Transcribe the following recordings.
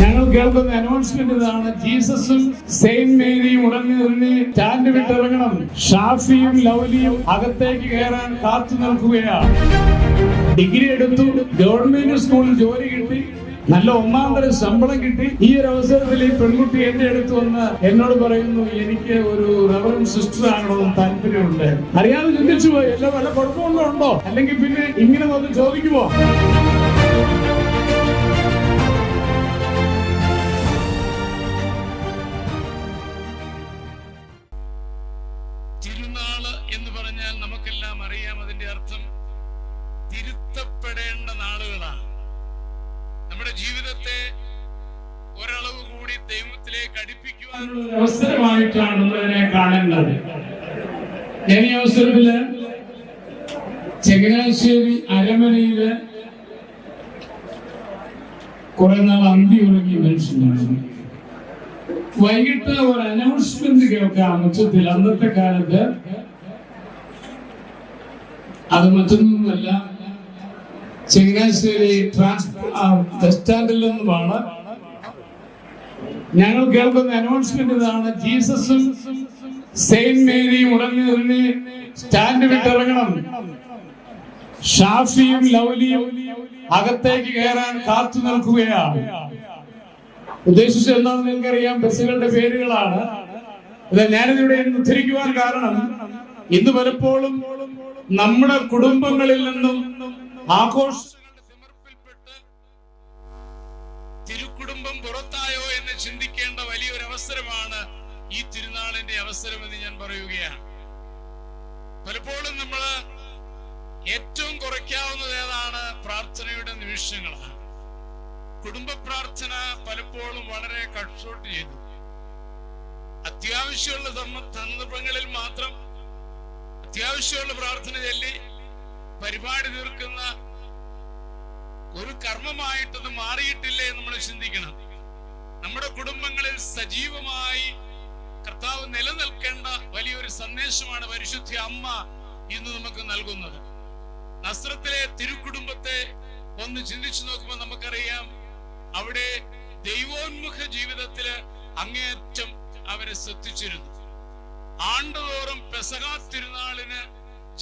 ഞങ്ങൾ കേൾക്കുന്ന അനൗൺസ്മെന്റ് ഇതാണ്. ജീസസും സെയിന്റ് മേരിയും ഉടനെ തന്നെ സ്റ്റാൻഡ് വിട്ടിറങ്ങണം. ഷാഫിയും ലൗലിയും അകത്തേക്ക് കയറാൻ കാത്തു നിൽക്കുകയാണ്. ഡിഗ്രി എടുത്തു. ഗവൺമെന്റ് സ്കൂളിൽ ജോലി കിട്ടി. നല്ല ഒന്നാം തരം ശമ്പളം കിട്ടി. ഈ ഒരു അവസരത്തിൽ ഈ പെൺകുട്ടി എന്റെ അടുത്ത് വന്ന് എന്നോട് പറയുന്നു എനിക്ക് ഒരു റവറൻ സിസ്റ്റർ ആകണമെന്ന് താല്പര്യമുണ്ട്. അറിയാതെ ചിന്തിച്ചു പോയി. എല്ലാം വല്ല കുഴപ്പമുണ്ടോ? ഉണ്ടോ? അല്ലെങ്കിൽ പിന്നെ ഇങ്ങനെ വന്ന് ചോദിക്കുമോ തിരുനാൾ എന്ന് പറഞ്ഞാൽ നമുക്കെല്ലാം അറിയാം. അതിന്റെ അർത്ഥം തിരുത്തപ്പെടേണ്ട നാളുകളാണ്. നമ്മുടെ ജീവിതത്തെ ഒരളവ് കൂടി ദൈവത്തിലേക്ക് അടുപ്പിക്കുവാനുള്ള അവസരമായിട്ടാണ് നമ്മൾ ഇതിനെ കാണേണ്ടത്. ഈ അവസരത്തിൽ ചങ്ങനാശ്ശേരി അരമനയിൽ കുറെ നാൾ അന്തി ഉറങ്ങിയ മനുഷ്യനാണ്. വൈകിട്ട് ഒരു അനൗൺസ്മെന്റ് കേൾക്കാം ഉച്ചത്തിൽ. അന്നത്തെ കാലത്ത് അത് മറ്റൊന്നുമല്ല. ചങ്ങനാശ്ശേരി ട്രാൻസ് ബസ് സ്റ്റാൻഡിൽ നിന്നുമാണ്. ഞങ്ങൾ കേൾക്കുന്ന അനൗൺസ്മെന്റ് ഇതാണ് ജീസസും സെയിന്റ് മേരിയും ഉടനെ സ്റ്റാൻഡ് വിട്ടിറങ്ങണം ഷാഫിയും ലൗലിയും അകത്തേക്ക് കയറാൻ കാത്തു നിൽക്കുകയാണ്. ഉദ്ദേശിച്ചത് എന്താണെന്ന് നിങ്ങൾക്കറിയാം ബസ്സുകളുടെ പേരുകളാണ്. ഇത് ഞാനിതിവിടെ ഉദ്ധരിക്കുവാൻ കാരണം ഇന്ന് പലപ്പോഴും നമ്മുടെ കുടുംബങ്ങളിൽ നിന്നും ആഘോഷ തിരുക്കുടുംബം പുറത്തായോ എന്ന് ചിന്തിക്കേണ്ട വലിയൊരു അവസരമാണ് ഈ തിരുനാളിന്റെ അവസരം എന്ന് ഞാൻ പറയുകയാണ്. പലപ്പോഴും നമ്മൾ ഏറ്റവും കുറയ്ക്കാവുന്നത് ഏതാണ്? പ്രാർത്ഥനയുടെ നിമിഷങ്ങളാണ്. കുടുംബ പ്രാർത്ഥന പലപ്പോഴും വളരെ കട്ട് ചെയ്തു. അത്യാവശ്യമുള്ള സന്ദർഭങ്ങളിൽ മാത്രം അത്യാവശ്യമുള്ള പ്രാർത്ഥന ചൊല്ലി പരിപാടി തീർക്കുന്ന ഒരു കർമ്മമായിട്ടത് മാറിയിട്ടില്ലേ എന്ന് നമ്മൾ ചിന്തിക്കണം. നമ്മുടെ കുടുംബങ്ങളിൽ സജീവമായി കർത്താവ് നിലനിൽക്കേണ്ട വലിയൊരു സന്ദേശമാണ് പരിശുദ്ധ അമ്മ ഇന്ന് നമുക്ക് നൽകുന്നത്. നസ്രത്തിലെ തിരുക്കുടുംബത്തെ ഒന്ന് ചിന്തിച്ചു നോക്കുമ്പോൾ നമുക്കറിയാം അവിടെ ദൈവോന്മുഖ ജീവിതത്തിൽ അങ്ങേയറ്റം അവരെ ശ്രദ്ധിച്ചിരുന്നു. ആണ്ടുതോറും പെസഹ തിരുനാളിന്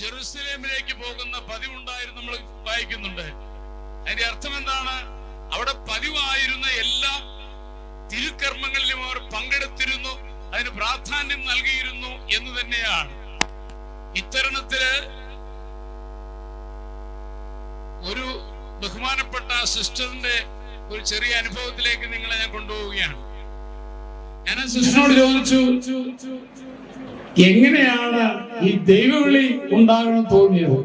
ജെറുസലേമിലേക്ക് പോകുന്ന പതിവുണ്ടായിരുന്നു നമ്മൾ വായിക്കുന്നുണ്ട്. അതിന്റെ അർത്ഥം എന്താണ്? അവിടെ പതിവായിരുന്ന എല്ലാ തിരുക്കർമ്മങ്ങളിലും അവർ പങ്കെടുത്തിരുന്നു അതിന് പ്രാധാന്യം നൽകിയിരുന്നു എന്ന് തന്നെയാണ്. ഇത്തരണത്തിൽ ഒരു ബഹുമാനപ്പെട്ട സിസ്റ്ററിന്റെ ഒരു ചെറിയ അനുഭവത്തിലേക്ക് നിങ്ങളെ ഞാൻ കൊണ്ടുപോവുകയാണ്. ഞാൻ സിസ്റ്ററിനോട് ചോദിച്ചു എങ്ങനെയാണ് ഈ ദൈവവിളി ഉണ്ടാകണം തോന്നിയത്?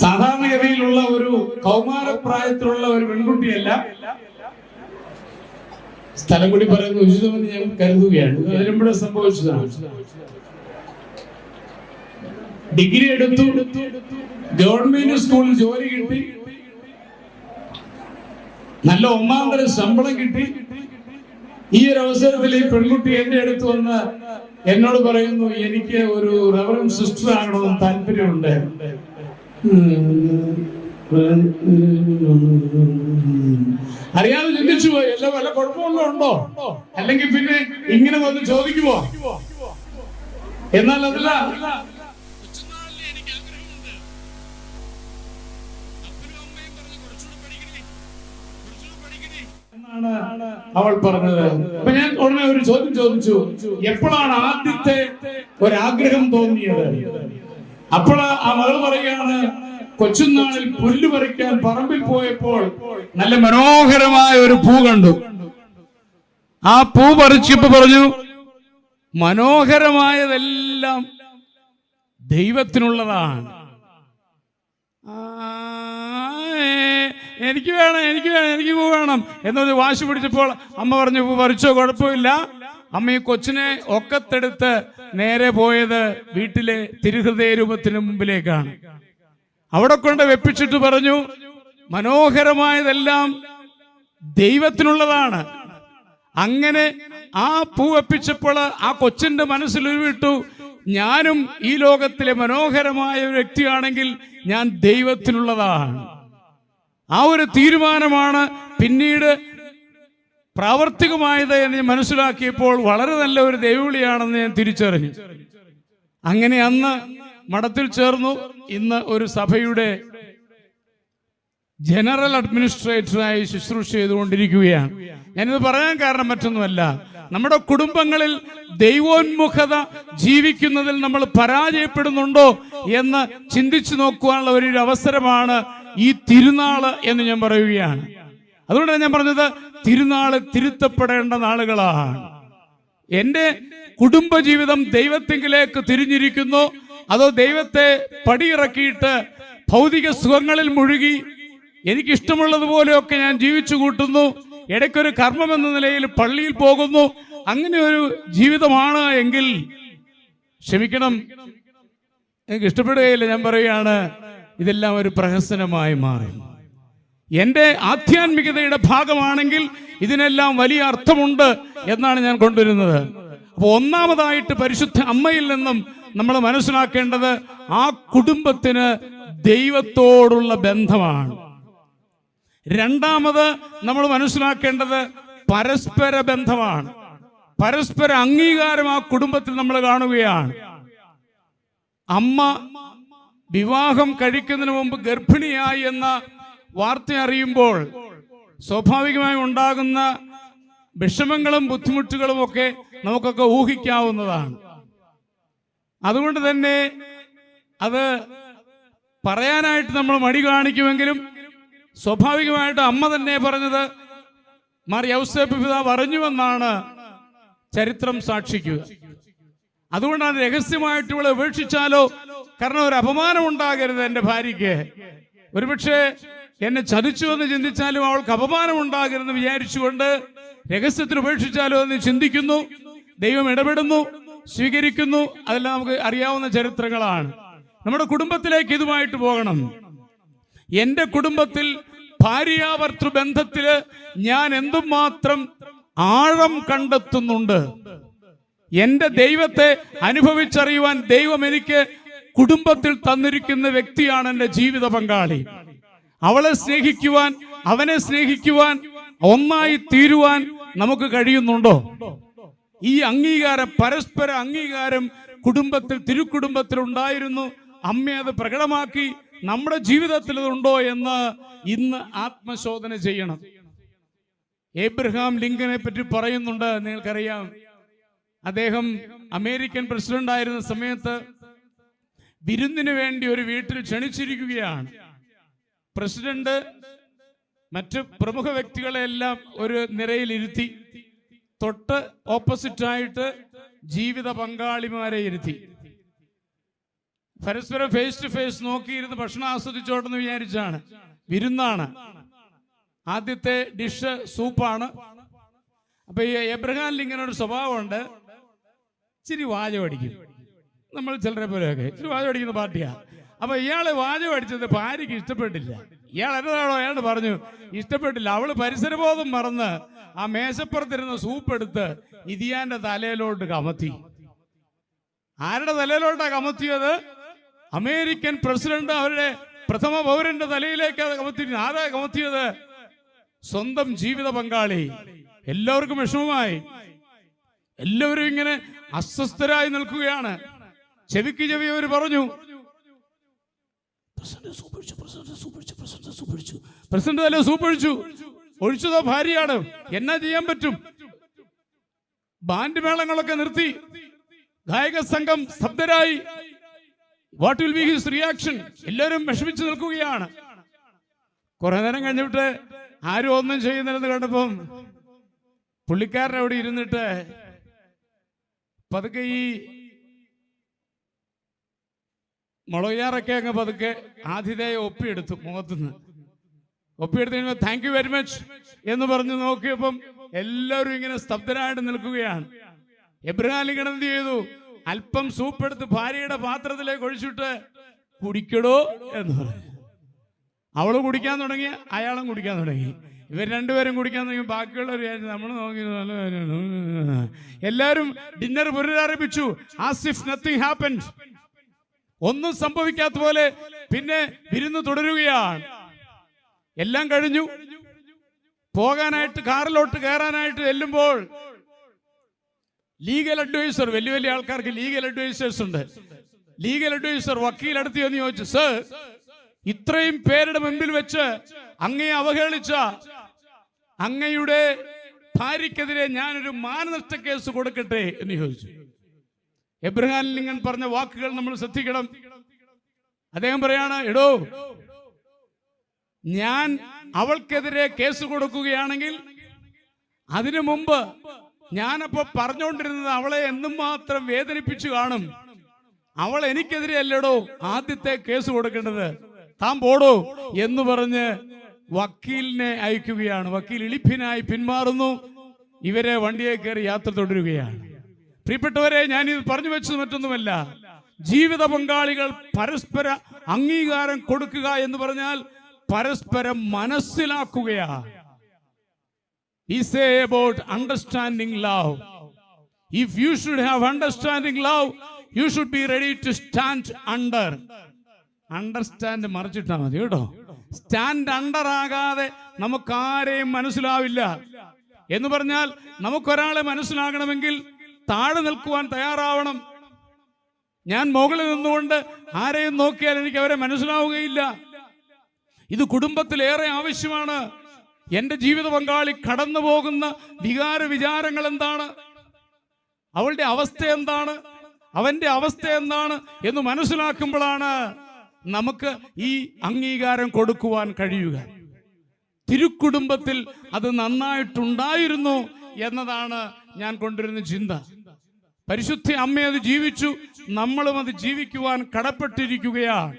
സാധാരണഗതിയിലുള്ള ഒരു കൗമാരപ്രായത്തിലുള്ള ഒരു പെൺകുട്ടിയല്ല. സ്ഥലം കൂടി പറയുന്നത് ഉചിതമെന്ന് ഞാൻ കരുതുകയാണ്. അതിലുമ്പോഴേ സംഭവിച്ചതാണ്. ഡിഗ്രി എടുത്തു ഗവൺമെന്റ് സ്കൂളിൽ ജോലി കിട്ടി. നല്ല ഒന്നാം തരം ശമ്പളം കിട്ടി. ഈ ഒരു അവസരത്തിൽ ഈ പെൺകുട്ടി എന്റെ അടുത്ത് വന്ന് എന്നോട് പറയുന്നു എനിക്ക് ഒരു റവറൻ സിസ്റ്റർ ആകണമെന്ന് താല്പര്യമുണ്ട്. അറിയാതെ ചിന്തിച്ചു പോയി എല്ലാ വല്ല കുഴപ്പമുള്ള ഉണ്ടോ? അല്ലെങ്കിൽ പിന്നെ ഇങ്ങനെ വന്ന് ചോദിക്കുമോ എന്നാൽ അതല്ല അവൾ പറഞ്ഞത്. അപ്പൊ ഞാൻ ഉടനെ ഒരു ചോദ്യം ചോദിച്ചു. എപ്പോഴാണ് ആദ്യത്തെ ഒരാഗ്രഹം തോന്നിയത്? അപ്പോൾ ആ മകൾ പറയുകയാണ് കൊച്ചുനാളിൽ പുല്ല് പറിക്കാൻ പറമ്പിൽ പോയപ്പോൾ നല്ല മനോഹരമായ ഒരു പൂ കണ്ടു. ആ പൂ പറിച്ചപ്പോ പറഞ്ഞു മനോഹരമായതെല്ലാം ദൈവത്തിനുള്ളതാണ്. ആ, എനിക്ക് വേണം എനിക്ക് വേണം എനിക്ക് പൂ വേണം എന്നൊരു വാശി പിടിച്ചപ്പോൾ അമ്മ പറഞ്ഞു പൂ പറിച്ചോ കുഴപ്പമില്ല. അമ്മ ഈ കൊച്ചിനെ ഒക്കത്തെടുത്ത് നേരെ പോയത് വീട്ടിലെ തിരുഹൃദയ രൂപത്തിന് മുമ്പിലേക്കാണ്. അവിടെ കൊണ്ട് വെപ്പിച്ചിട്ട് പറഞ്ഞു മനോഹരമായതെല്ലാം ദൈവത്തിനുള്ളതാണ്. അങ്ങനെ ആ പൂ വെപ്പിച്ചപ്പോൾ ആ കൊച്ചിന്റെ മനസ്സിൽ ഉരുവിട്ടു ഞാനും ഈ ലോകത്തിലെ മനോഹരമായ ഒരു വ്യക്തിയാണെങ്കിൽ ഞാൻ ദൈവത്തിനുള്ളതാണ്. ആ ഒരു തീരുമാനമാണ് പിന്നീട് പ്രാവർത്തികമായത് എന്ന് ഞാൻ മനസ്സിലാക്കിയപ്പോൾ വളരെ നല്ല ഒരു ദൈവവിളിയാണെന്ന് ഞാൻ തിരിച്ചറിഞ്ഞു. അങ്ങനെ അന്ന് മഠത്തിൽ ചേർന്നു. ഇന്ന് ഒരു സഭയുടെ ജനറൽ അഡ്മിനിസ്ട്രേറ്ററായി ശുശ്രൂഷ ചെയ്തുകൊണ്ടിരിക്കുകയാണ്. ഞാനിത് പറയാൻ കാരണം മറ്റൊന്നുമല്ല. നമ്മുടെ കുടുംബങ്ങളിൽ ദൈവോന്മുഖത ജീവിക്കുന്നതിൽ നമ്മൾ പരാജയപ്പെടുന്നുണ്ടോ എന്ന് ചിന്തിച്ചു നോക്കുവാനുള്ള ഒരു അവസരമാണ് ഈ തിരുനാൾ എന്ന് ഞാൻ പറയുകയാണ്. അതുകൊണ്ടാണ് ഞാൻ പറഞ്ഞത് തിരുനാൾ തിരുത്തപ്പെടേണ്ട നാളുകളാണ്. എന്റെ കുടുംബജീവിതം ദൈവത്തെങ്കിലേക്ക് തിരിഞ്ഞിരിക്കുന്നു. അതോ ദൈവത്തെ പടിയിറക്കിയിട്ട് ഭൗതിക സുഖങ്ങളിൽ മുഴുകി എനിക്കിഷ്ടമുള്ളതുപോലെയൊക്കെ ഞാൻ ജീവിച്ചു കൂട്ടുന്നു. ഇടയ്ക്കൊരു കർമ്മം എന്ന നിലയിൽ പള്ളിയിൽ പോകുന്നു. അങ്ങനെ ഒരു ജീവിതമാണ് എങ്കിൽ ക്ഷമിക്കണം. എനിക്ക് ഇഷ്ടപ്പെടുകയില്ല ഞാൻ പറയുകയാണ് ഇതെല്ലാം ഒരു പ്രഹസനമായി മാറി. എന്റെ ആധ്യാത്മികതയുടെ ഭാഗമാണെങ്കിൽ ഇതിനെല്ലാം വലിയ അർത്ഥമുണ്ട് എന്നാണ് ഞാൻ കൊണ്ടുവരുന്നത്. അപ്പോൾ ഒന്നാമതായിട്ട് പരിശുദ്ധ അമ്മയിൽ നിന്നും നമ്മൾ മനസ്സിലാക്കേണ്ടത് ആ കുടുംബത്തിന് ദൈവത്തോടുള്ള ബന്ധമാണ്. രണ്ടാമത് നമ്മൾ മനസ്സിലാക്കേണ്ടത് പരസ്പര ബന്ധമാണ്. പരസ്പര അംഗീകാരം ആ കുടുംബത്തിൽ നമ്മൾ കാണുകയാണ്. അമ്മ വിവാഹം കഴിക്കുന്നതിന് മുമ്പ് ഗർഭിണിയായി എന്ന വാർത്ത അറിയുമ്പോൾ സ്വാഭാവികമായി ഉണ്ടാകുന്ന വിഷമങ്ങളും ബുദ്ധിമുട്ടുകളും ഒക്കെ നമുക്കൊക്കെ ഊഹിക്കാവുന്നതാണ്. അതുകൊണ്ട് തന്നെ അത് പറയാനായിട്ട് നമ്മൾ മടി കാണിക്കുമെങ്കിലും സ്വാഭാവികമായിട്ട് അമ്മ തന്നെ പറഞ്ഞത് മാറി യൗസേപ്പ് പിതാവ് ചരിത്രം സാക്ഷിക്കുക. അതുകൊണ്ടാണ് രഹസ്യമായിട്ട് ഇവിടെ ഉപേക്ഷിച്ചാലോ കാരണം ഒരു അപമാനം ഉണ്ടാകരുത് എന്റെ ഭാര്യയ്ക്ക്. ഒരുപക്ഷെ എന്നെ ചതിച്ചു എന്ന് ചിന്തിച്ചാലും അവൾക്ക് അപമാനം ഉണ്ടാകരുതെന്ന് വിചാരിച്ചുകൊണ്ട് രഹസ്യത്തിൽ ഉപേക്ഷിച്ചാലോ എന്ന് ചിന്തിക്കുന്നു. ദൈവം ഇടപെടുന്നു സ്വീകരിക്കുന്നു. അതെല്ലാം നമുക്ക് അറിയാവുന്ന ചരിത്രങ്ങളാണ്. നമ്മുടെ കുടുംബത്തിലേക്ക് ഇതുമായിട്ട് പോകണം. എന്റെ കുടുംബത്തിൽ ഭാര്യാവർത്തൃ ബന്ധത്തിൽ ഞാൻ എന്തുമാത്രം ആഴം കണ്ടെത്തുന്നുണ്ട്? എന്റെ ദൈവത്തെ അനുഭവിച്ചറിയുവാൻ ദൈവം എനിക്ക് കുടുംബത്തിൽ തന്നിരിക്കുന്ന വ്യക്തിയാണ് എന്റെ ജീവിത പങ്കാളി. അവളെ സ്നേഹിക്കുവാൻ അവനെ സ്നേഹിക്കുവാൻ ഒന്നായി തീരുവാൻ നമുക്ക് കഴിയുന്നുണ്ടോ? ഈ അംഗീകാരം പരസ്പര അംഗീകാരം കുടുംബത്തിൽ തിരുക്കുടുംബത്തിൽ ഉണ്ടായിരുന്നു. അമ്മ അത് പ്രകടമാക്കി നമ്മുടെ ജീവിതത്തിൽ ഇതുണ്ടോ എന്ന് ഇന്ന് ആത്മശോധന ചെയ്യണം. ഏബ്രഹാം ലിങ്കനെ പറ്റി പറയുന്നുണ്ട് നിങ്ങൾക്കറിയാം. അദ്ദേഹം അമേരിക്കൻ പ്രസിഡന്റ് ആയിരുന്ന സമയത്ത് വിരുന്നിന് വേണ്ടി ഒരു വീട്ടിൽ ക്ഷണിച്ചിരിക്കുകയാണ്. പ്രസിഡന്റ് മറ്റ് പ്രമുഖ വ്യക്തികളെല്ലാം ഒരു നിരയിൽ ഇരുത്തി തൊട്ട് ഓപ്പോസിറ്റായിട്ട് ജീവിത പങ്കാളിമാരെ ഇരുത്തി. പരസ്പരം ഫേസ് ടു ഫേസ് നോക്കിയിരുന്ന് ഭക്ഷണം ആസ്വദിച്ചോട്ടെന്ന് വിചാരിച്ചാണ്. വിരുന്നാണ്. ആദ്യത്തെ ഡിഷ് സൂപ്പാണ്. അപ്പൊ ഈ എബ്രഹാം ഇങ്ങനെ ഒരു സ്വഭാവമുണ്ട്. ഇച്ചിരി വാചമടിക്കും നമ്മൾ ചിലരെ പോലെയൊക്കെ. ഇച്ചിരി വാചകം അടിക്കുന്ന പാർട്ടിയാണ് അപ്പൊ ഇയാൾ വാചകം അടിച്ചത് ഭാര്യയ്ക്ക് ഇഷ്ടപ്പെട്ടില്ല. ഇയാൾ എന്നതാണോ അയാൾ പറഞ്ഞു ഇഷ്ടപ്പെട്ടില്ല അവൾ പരിസരബോധം മറന്ന് ആ മേശപ്പുറത്തിരുന്ന സൂപ്പ് എടുത്ത് ഇതിയാന്റെ തലയിലോട്ട് കമത്തി. ആരുടെ തലയിലോട്ടാ കമത്തിയത്? അമേരിക്കൻ പ്രസിഡന്റ് അവരുടെ പ്രഥമ പൗരന്റെ തലയിലേക്ക് കമത്തിയിരുന്നു. ആരാ കമത്തിയത്? സ്വന്തം ജീവിത പങ്കാളി. എല്ലാവർക്കും വിഷമമായി. എല്ലാവരും ഇങ്ങനെ അസ്വസ്ഥരായി നിൽക്കുകയാണ്. ചെവിക്ക് ചെവി അവർ പറഞ്ഞു. പ്രസിഡന്റ് തല സൂപ്പഴിച്ചു ഒഴിച്ചതോ ഭാര്യയാണ്. എന്നാ ചെയ്യാൻ പറ്റും? ബാൻഡ് മേളങ്ങളൊക്കെ നിർത്തി. ഗായക സംഘം സ്തബ്ധരായി. What will be his reaction എല്ലാവരും വിഷമിച്ചു നിൽക്കുകയാണ്. കുറെ നേരം കഴിഞ്ഞിട്ട് ആരും ഒന്നും ചെയ്യുന്നില്ലെന്ന് കണ്ടപ്പം പുള്ളിക്കാരൻ അവിടെ ഇരുന്നിട്ട് പതുക്കെ ഈ മുളകാറൊക്കെ അങ്ങ് പതുക്കെ ആതിഥേയ ഒപ്പിയെടുത്തു മുഖത്തുനിന്ന്. ഒപ്പിയെടുത്ത് കഴിയുമ്പോൾ താങ്ക് യു വെരി മച്ച് എന്ന് പറഞ്ഞു നോക്കിയപ്പം എല്ലാവരും ഇങ്ങനെ സ്തബ്ധരായിട്ട് നിൽക്കുകയാണ്. എബ്രഹാലി എന്ത് ചെയ്തു? അല്പം സൂപ്പ് എടുത്ത് ഭാര്യയുടെ പാത്രത്തിലേക്ക് ഒഴിച്ചിട്ട് കുടിക്കടോ എന്ന് പറഞ്ഞു. അവൾ കുടിക്കാൻ തുടങ്ങി അയാളും കുടിക്കാൻ തുടങ്ങി. ഇവർ രണ്ടുപേരും കുടിക്കാൻ തുടങ്ങി. ബാക്കിയുള്ളവർ നമ്മൾ നോക്കി. എല്ലാവരും ഡിന്നർ പുനരാരംഭിച്ചു. ആസിഫ് നത്തിങ് ഹാപ്പൻ ഒന്നും സംഭവിക്കാത്ത പോലെ പിന്നെ വിരുന്ന് തുടരുകയാണ്. എല്ലാം കഴിഞ്ഞു. പോകാനായിട്ട് കാറിലോട്ട് കയറാനായിട്ട് ചെല്ലുമ്പോൾ ലീഗൽ അഡ്വൈസർ വലിയ വലിയ ആൾക്കാർക്ക് ലീഗൽ അഡ്വൈസേഴ്സ് ഉണ്ട്. ലീഗൽ അഡ്വൈസർ വക്കീൽ അടുത്ത് എന്ന് ചോദിച്ചു സർ ഇത്രയും പേരുടെ മുമ്പിൽ വെച്ച് അങ്ങയെ അവഹേളിച്ച അങ്ങയുടെ ഭാര്യക്കെതിരെ ഞാനൊരു മാനനഷ്ട കേസ് കൊടുക്കട്ടെ? എന്ന് ചോദിച്ചു. എബ്രഹാം ലിങ്കൻ പറഞ്ഞ വാക്കുകൾ നമ്മൾ ശ്രദ്ധിക്കണം. അദ്ദേഹം പറയാണ് എടോ ഞാൻ അവൾക്കെതിരെ കേസ് കൊടുക്കുകയാണെങ്കിൽ അതിനു മുമ്പ് ഞാനപ്പോ പറഞ്ഞുകൊണ്ടിരുന്നത് അവളെ എന്നും മാത്രം വേദനിപ്പിച്ചു കാണും. അവൾ എനിക്കെതിരെ അല്ലടോ ആദ്യത്തെ കേസ് കൊടുക്കേണ്ടത്. താൻ പോടോ എന്ന് പറഞ്ഞ് വക്കീലിനെ അയക്കുകയാണ്. വക്കീൽ ഇളിപ്പിനായി പിന്മാറുന്നു. ഇവരെ വണ്ടിയെ കയറി യാത്ര തുടരുകയാണ്. പ്രിയപ്പെട്ടവരെ ഞാൻ ഇത് പറഞ്ഞു വെച്ചത് മറ്റൊന്നുമല്ല ജീവിത പങ്കാളികൾ പരസ്പര അംഗീകാരം കൊടുക്കുക എന്ന് പറഞ്ഞാൽ പരസ്പരം മനസ്സിലാക്കുകയാ understanding love. If you should have understanding love, you should be ready to stand under. Understand മറിച്ചിട്ടാ മതി കേട്ടോ സ്റ്റാൻഡ് അണ്ടർ ആകാതെ നമുക്കാരെയും മനസ്സിലാവില്ല എന്ന് പറഞ്ഞാൽ നമുക്കൊരാളെ മനസ്സിലാകണമെങ്കിൽ താഴെ നിൽക്കുവാൻ തയ്യാറാവണം. ഞാൻ മുകളിൽ നിന്നുകൊണ്ട് ആരെയും നോക്കിയാൽ എനിക്ക് അവരെ മനസ്സിലാവുകയില്ല. ഇത് കുടുംബത്തിലേറെ ആവശ്യമാണ്. എന്റെ ജീവിത പങ്കാളി കടന്നു പോകുന്ന വികാര വിചാരങ്ങൾ എന്താണ്? അവളുടെ അവസ്ഥ എന്താണ്? അവന്റെ അവസ്ഥ എന്താണ് എന്ന് മനസ്സിലാക്കുമ്പോഴാണ് നമുക്ക് ഈ അംഗീകാരം കൊടുക്കുവാൻ കഴിയുക. തിരുക്കുടുംബത്തിൽ അത് നന്നായിട്ടുണ്ടായിരുന്നു എന്നതാണ് ഞാൻ കൊണ്ടുവരുന്ന ചിന്ത. പരിശുദ്ധി അമ്മ അത് ജീവിച്ചു. നമ്മളും അത് ജീവിക്കുവാൻ കടപ്പെട്ടിരിക്കുകയാണ്.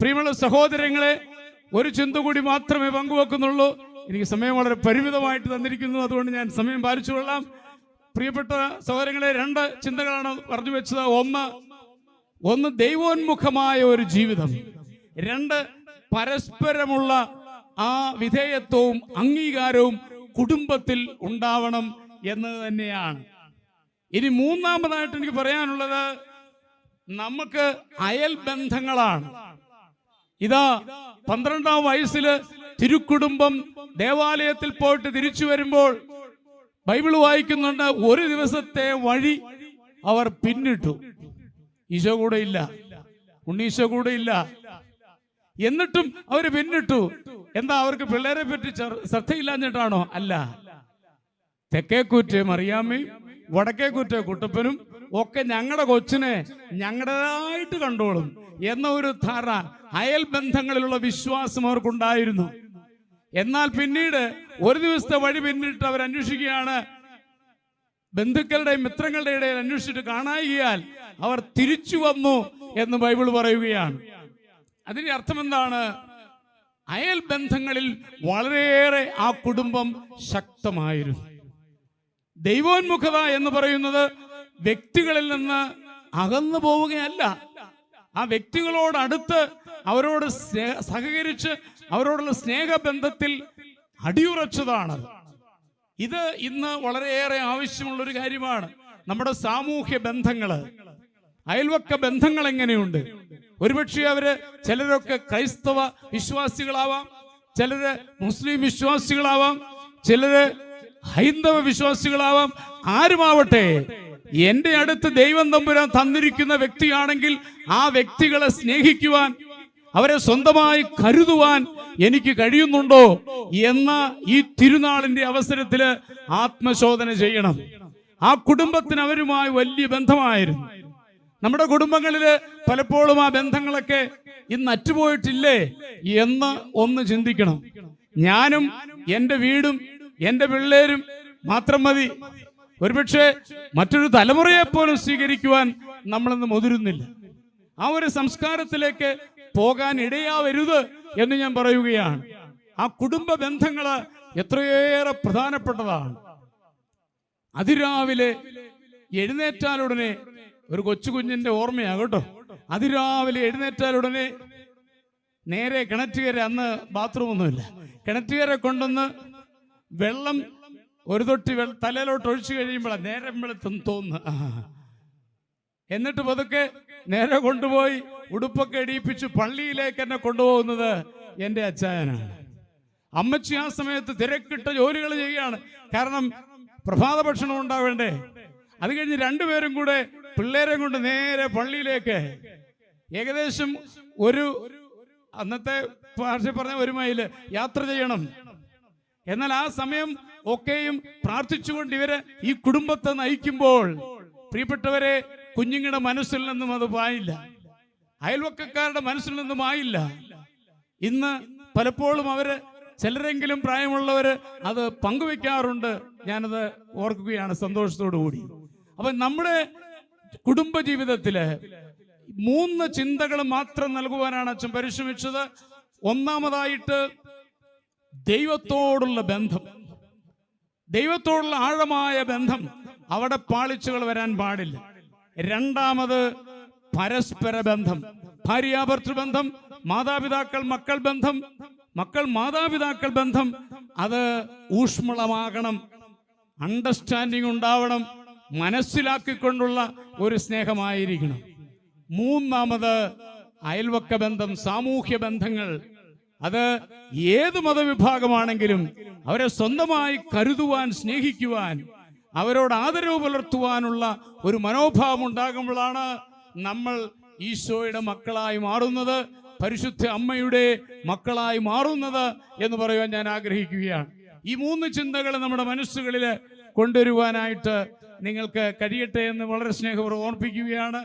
പ്രിയമുള്ള സഹോദരങ്ങളെ ഒരു ചിന്ത കൂടി മാത്രമേ പങ്കുവെക്കുന്നുള്ളൂ. എനിക്ക് സമയം വളരെ പരിമിതമായിട്ട് തന്നിരിക്കുന്നു. അതുകൊണ്ട് ഞാൻ സമയം പാലിച്ചു കൊള്ളാം. പ്രിയപ്പെട്ട സഹോദരങ്ങളെ രണ്ട് ചിന്തകളാണ് പറഞ്ഞു വെച്ചത്. ഒന്ന് ഒന്ന് ദൈവോന്മുഖമായ ഒരു ജീവിതം. രണ്ട് പരസ്പരമുള്ള ആ വിധേയത്വവും അംഗീകാരവും കുടുംബത്തിൽ ഉണ്ടാവണം എന്ന് തന്നെയാണ്. ഇനി മൂന്നാമതായിട്ട് എനിക്ക് പറയാനുള്ളത് നമുക്ക് അയൽ ബന്ധങ്ങളാണ്. ഇതാ പന്ത്രണ്ടാം വയസ്സിൽ തിരുക്കുടുംബം ദേവാലയത്തിൽ പോയിട്ട് തിരിച്ചു വരുമ്പോൾ ബൈബിൾ വായിക്കുന്നുണ്ട് ഒരു ദിവസത്തെ വഴി അവർ പിന്നിട്ടു. ഈശോ കൂടെ ഇല്ല. ഉണ്ണീശോ കൂടെ ഇല്ല. എന്നിട്ടും അവർ പിന്നിട്ടു. എന്താ അവർക്ക് പിള്ളേരെ പറ്റി ശ്രദ്ധയില്ലാഞ്ഞിട്ടാണോ? അല്ല. തെക്കേക്കൂറ്റ് മറിയാമ്മയും വടക്കേക്കൂറ്റ് കുട്ടപ്പനും ഒക്കെ ഞങ്ങളുടെ കൊച്ചിനെ ഞങ്ങളുടേതായിട്ട് കണ്ടോളും എന്ന ഒരു ധാരണ അയൽ ബന്ധങ്ങളിലുള്ള വിശ്വാസം അവർക്കുണ്ടായിരുന്നു. എന്നാൽ പിന്നീട് ഒരു ദിവസത്തെ വഴി പിന്നിട്ട് അവർ അന്വേഷിക്കുകയാണ് ബന്ധുക്കളുടെയും മിത്രങ്ങളുടെ ഇടയിൽ അന്വേഷിച്ചിട്ട് കാണായികയാൽ അവർ തിരിച്ചു വന്നു എന്ന് ബൈബിൾ പറയുകയാണ്. അതിന്റെ അർത്ഥം എന്താണ്? അയൽ ബന്ധങ്ങളിൽ വളരെയേറെ ആ കുടുംബം ശക്തമായിരുന്നു. ദൈവോന്മുഖത എന്ന് പറയുന്നത് വ്യക്തികളിൽ നിന്ന് അകന്നു പോവുകയല്ല. ആ വ്യക്തികളോട് അടുത്ത് അവരോട് സഹകരിച്ച് അവരോടുള്ള സ്നേഹബന്ധത്തിൽ അടിയുറച്ചതാണ്. ഇത് ഇന്ന് വളരെയേറെ ആവശ്യമുള്ള ഒരു കാര്യമാണ്. നമ്മുടെ സാമൂഹ്യ ബന്ധങ്ങൾ അയൽവക്ക ബന്ധങ്ങൾ എങ്ങനെയുണ്ട്? ഒരുപക്ഷെ അവർ ചിലരൊക്കെ ക്രൈസ്തവ വിശ്വാസികളാവാം ചിലര് മുസ്ലിം വിശ്വാസികളാവാം ചിലര് ഹൈന്ദവ വിശ്വാസികളാവാം ആരുമാവട്ടെ. എന്റെ അടുത്ത് ദൈവം തമ്പുരാൻ തന്നിരിക്കുന്ന വ്യക്തിയാണെങ്കിൽ ആ വ്യക്തികളെ സ്നേഹിക്കുവാൻ അവരെ സ്വന്തമായി കരുതുവാൻ എനിക്ക് കഴിയുന്നുണ്ടോ എന്ന ഈ തിരുനാളിന്റെ അവസരത്തിൽ ആത്മശോധന ചെയ്യണം. ആ കുടുംബത്തിന് അവരുമായി വലിയ ബന്ധമായിരുന്നു. നമ്മുടെ കുടുംബങ്ങളിൽ പലപ്പോഴും ആ ബന്ധങ്ങളൊക്കെ ഇന്ന് അറ്റുപോയിട്ടില്ലേ എന്ന് ഒന്ന് ചിന്തിക്കണം. ഞാനും എന്റെ വീടും എന്റെ പിള്ളേരും മാത്രം മതി. ഒരുപക്ഷെ മറ്റൊരു തലമുറയെ പോലും സ്വീകരിക്കുവാൻ നമ്മളൊന്നും മുതിരുന്നില്ല. ആ ഒരു സംസ്കാരത്തിലേക്ക് പോകാൻ ഇടയാവരുത് എന്ന് ഞാൻ പറയുകയാണ്. ആ കുടുംബ ബന്ധങ്ങൾ എത്രയേറെ പ്രധാനപ്പെട്ടതാണ്. അതിരാവിലെ എഴുന്നേറ്റാലുടനെ ഒരു കൊച്ചു കുഞ്ഞിന്റെ ഓർമ്മയാണ് കേട്ടോ. അതിരാവിലെ എഴുന്നേറ്റാലുടനെ നേരെ കിണറ്റുകര അന്ന് ബാത്റൂമൊന്നുമില്ല കിണറ്റുകര കൊണ്ടുവന്ന് വെള്ളം ഒരു തൊട്ടി തലയിലോട്ട് ഒഴിച്ചു കഴിയുമ്പോഴാണ് നേരം വെളുത്തും തോന്നുന്നു എന്നിട്ട് പതുക്കെ നേരെ കൊണ്ടുപോയി ഉടുപ്പൊക്കെ ഇടിയിപ്പിച്ച് പള്ളിയിലേക്ക് എന്നെ കൊണ്ടുപോകുന്നത് എന്റെ അച്ചായനാണ്. അമ്മച്ചി ആ സമയത്ത് തിരക്കിട്ട ജോലികൾ ചെയ്യുകയാണ്. കാരണം പ്രഭാത ഭക്ഷണം ഉണ്ടാവേണ്ടേ? അത് കഴിഞ്ഞ് രണ്ടുപേരും കൂടെ പിള്ളേരെ കൊണ്ട് നേരെ പള്ളിയിലേക്ക്. ഏകദേശം ഒരു അന്നത്തെ പറഞ്ഞ ഒരു മൈൽ യാത്ര ചെയ്യണം. എന്നാൽ ആ സമയം ഒക്കെയും പ്രാർത്ഥിച്ചുകൊണ്ട് ഇവർ ഈ കുടുംബത്തെ നയിക്കുമ്പോൾ പ്രിയപ്പെട്ടവരെ കുഞ്ഞുങ്ങളുടെ മനസ്സിൽ നിന്നും അത് പായില്ല. അയൽവക്കക്കാരുടെ മനസ്സിൽ നിന്നും ആയില്ല. ഇന്ന് പലപ്പോഴും അവർ ചിലരെങ്കിലും പ്രായമുള്ളവര് അത് പങ്കുവെക്കാറുണ്ട്. ഞാനത് ഓർക്കുകയാണ് സന്തോഷത്തോടു കൂടി. അപ്പൊ നമ്മുടെ കുടുംബ ജീവിതത്തിൽ മൂന്ന് ചിന്തകൾ മാത്രം നൽകുവാനാണ് അച്ഛൻ പരിശ്രമിച്ചത്. ഒന്നാമതായിട്ട് ദൈവത്തോടുള്ള ബന്ധം ദൈവത്തോടുള്ള ആഴമായ ബന്ധം അവിടെ പാളിച്ചുകൾ വരാൻ പാടില്ല. രണ്ടാമത് പരസ്പര ബന്ധം ഭാര്യാഭർത്തൃ ബന്ധം മാതാപിതാക്കൾ മക്കൾ ബന്ധം മക്കൾ മാതാപിതാക്കൾ ബന്ധം അത് ഊഷ്മളമാകണം അണ്ടർസ്റ്റാൻഡിങ് ഉണ്ടാവണം മനസ്സിലാക്കിക്കൊണ്ടുള്ള ഒരു സ്നേഹമായിരിക്കണം. മൂന്നാമത് അയൽവക്ക ബന്ധം സാമൂഹ്യ ബന്ധങ്ങൾ അത് ഏത് മതവിഭാഗമാണെങ്കിലും അവരെ സ്വന്തമായി കരുതുവാൻ സ്നേഹിക്കുവാൻ അവരോട് ആദരവ് പുലർത്തുവാനുള്ള ഒരു മനോഭാവം ഉണ്ടാകുമ്പോഴാണ് നമ്മൾ ഈശോയുടെ മക്കളായി മാറുന്നത് പരിശുദ്ധ അമ്മയുടെ മക്കളായി മാറുന്നത് എന്ന് പറയുവാൻ ഞാൻ ആഗ്രഹിക്കുകയാണ്. ഈ മൂന്ന് ചിന്തകൾ നമ്മുടെ മനസ്സുകളിൽ കൊണ്ടുവരുവാനായിട്ട് നിങ്ങൾക്ക് കഴിയട്ടെ എന്ന് വളരെ സ്നേഹപൂർവം ഓർപ്പിക്കുകയാണ്.